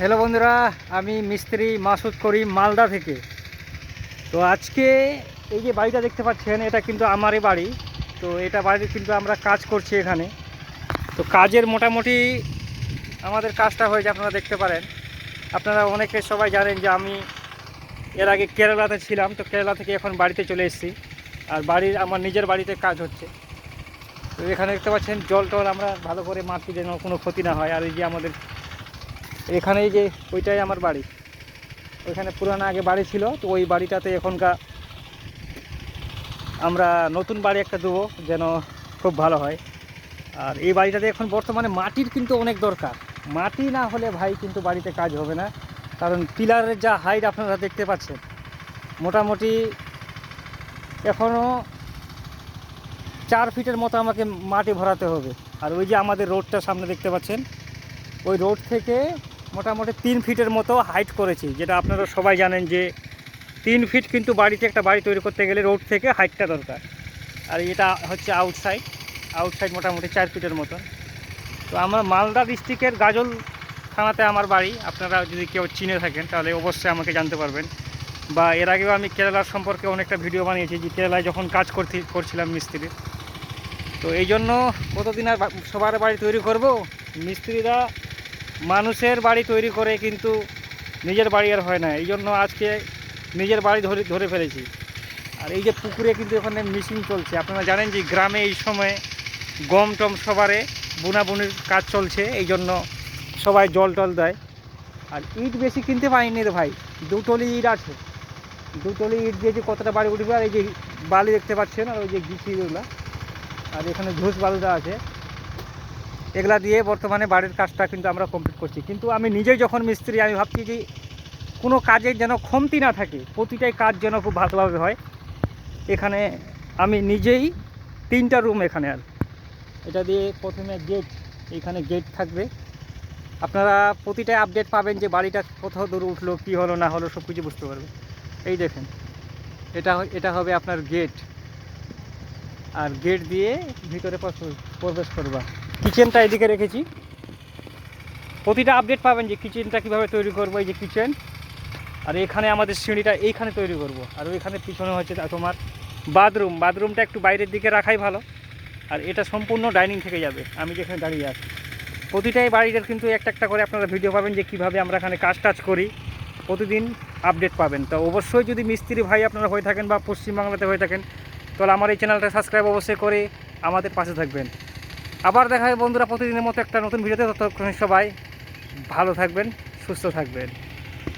Hello বন্ধুরা, আমি মিস্ত্রি মাসুদ করিম মালদা থেকে। তো আজকে এই যে বাড়িটা দেখতে পাচ্ছেন, এটা কিন্তু আমারই বাড়ি। তো এটা বাড়িতে কিন্তু আমরা কাজ করছি এখানে। তো কাজের মোটামুটি আমাদের কাজটা হয়েছে, আপনারা দেখতে পারেন। আপনারা অনেকে সবাই জানেন যে আমি এর আগে কেরালাতে ছিলাম, তো কেরালা থেকে এখন বাড়িতে চলে এসেছি। আর বাড়ির, আমার নিজের বাড়িতে কাজ হচ্ছে। তো এখানে দেখতে পাচ্ছেন, জল টল আমরা ভালো করে মাটি যেন কোনো ক্ষতি না হয়, আর এই যে আমাদের এখানে এই যে ওইটাই আমার বাড়ি। ওইখানে পুরানো আগে বাড়ি ছিল, তো ওই বাড়িটাতে এখনকার আমরা নতুন বাড়ি একটা দেবো যেন খুব ভালো হয়। আর এই বাড়িটাতে এখন বর্তমানে মাটির কিন্তু অনেক দরকার। মাটি না হলে ভাই কিন্তু বাড়িতে কাজ হবে না। কারণ পিলারের যা হাইট আপনারা দেখতে পাচ্ছেন, মোটামুটি এখনও চার ফিটের মতো আমাকে মাটি ভরাতে হবে। আর ওই যে আমাদের রোডটা সামনে দেখতে পাচ্ছেন, ওই রোড থেকে মোটামুটি তিন ফিটের মতো হাইট করেছি, যেটা আপনারা সবাই জানেন যে তিন ফিট কিন্তু বাড়িতে একটা বাড়ি তৈরি করতে গেলে রোড থেকে হাইটটা দরকার। আর এটা হচ্ছে আউটসাইড আউটসাইড মোটামুটি চার ফিটের মতো তো আমার মালদা ডিস্ট্রিক্টের গাজল থানাতে আমার বাড়ি, আপনারা যদি কেউ চিনে থাকেন তাহলে অবশ্যই আমাকে জানতে পারবেন। বা এর আগেও আমি কেরালার সম্পর্কে অনেকটা ভিডিও বানিয়েছি, যে কেরালায় যখন কাজ করতে, করছিলাম মিস্ত্রির তো এই জন্য কতদিন আর সবার বাড়ি তৈরি করব? মিস্ত্রিরা মানুষের বাড়ি তৈরি করে কিন্তু নিজের বাড়ি আর হয় না। এই জন্য আজকে নিজের বাড়ি ধরে ধরে ফেলেছি। আর এই যে পুকুরে কিন্তু ওখানে মেশিন চলছে। আপনারা জানেন যে গ্রামে এই সময়ে গম টম সবারে বুনাবুনির কাজ চলছে। এই জন্য সবাই জল টল দেয়। আর ইট বেশি কিনতে পারিনি রে ভাই। দুটলি ইট আছে। দুটলি ইট দিয়ে যে কতটা বাড়ি উঠবে আর এই যে বালি দেখতে পাচ্ছেন আর ওই যে গিচিগুলো আর এখানে ঝুস বালুটা আছে। এগুলা দিয়ে বর্তমানে বাড়ির কাজটা কিন্তু আমরা কমপ্লিট করছি। কিন্তু আমি নিজেই যখন মিস্ত্রি, আমি ভাবছি যে কোনো কাজের যেন কমতি না থাকে, প্রতিটাই কাজ যেন খুব ভালোভাবে হয়, এখানে আমি নিজেই তিনটা রুম এখানে আর। এটা দিয়ে প্রথমে গেট এখানে গেট থাকবে। আপনারা প্রতিটাই আপডেট পাবেন যে বাড়িটা কোথাও দূর উঠল, কী হলো, না হলো সব কিছু বুঝতে পারবেন। এই দেখেন, এটা এটা হবে আপনার গেট আর গেট দিয়ে ভিতরে প্রবেশ করবা। কিচেনটা এদিকে রেখেছি। প্রতিটা আপডেট পাবেন যে কিচেনটা কীভাবে তৈরি করব, এই যে কিচেন। আর এখানে আমাদের সিঁড়িটা এইখানে তৈরি করব। আর ওইখানে পিছনে হচ্ছে তোমার বাথরুম। বাথরুমটা একটু বাইরের দিকে রাখাই ভালো। আর এটা সম্পূর্ণ ডাইনিং থেকে যাবে। আমি যেখানে দাঁড়িয়ে আছি। প্রতিটাই বাড়িটার কিন্তু একটা একটা করে আপনারা ভিডিও পাবেন যে কীভাবে আমরা এখানে কাজ টাজ করি। প্রতিদিন আপডেট পাবেন। তো অবশ্যই যদি মিস্ত্রি ভাই আপনারা হয়ে থাকেন বা পশ্চিমবাংলাতে হয়ে থাকেন, তাহলে আমার এই চ্যানেলটা সাবস্ক্রাইব অবশ্যই করে আমাদের পাশে থাকবেন। আবার দেখা হয় বন্ধুরা প্রতিদিনের মতো একটা নতুন ভিডিওতে। ততক্ষণ সবাই ভালো থাকবেন, সুস্থ থাকবেন।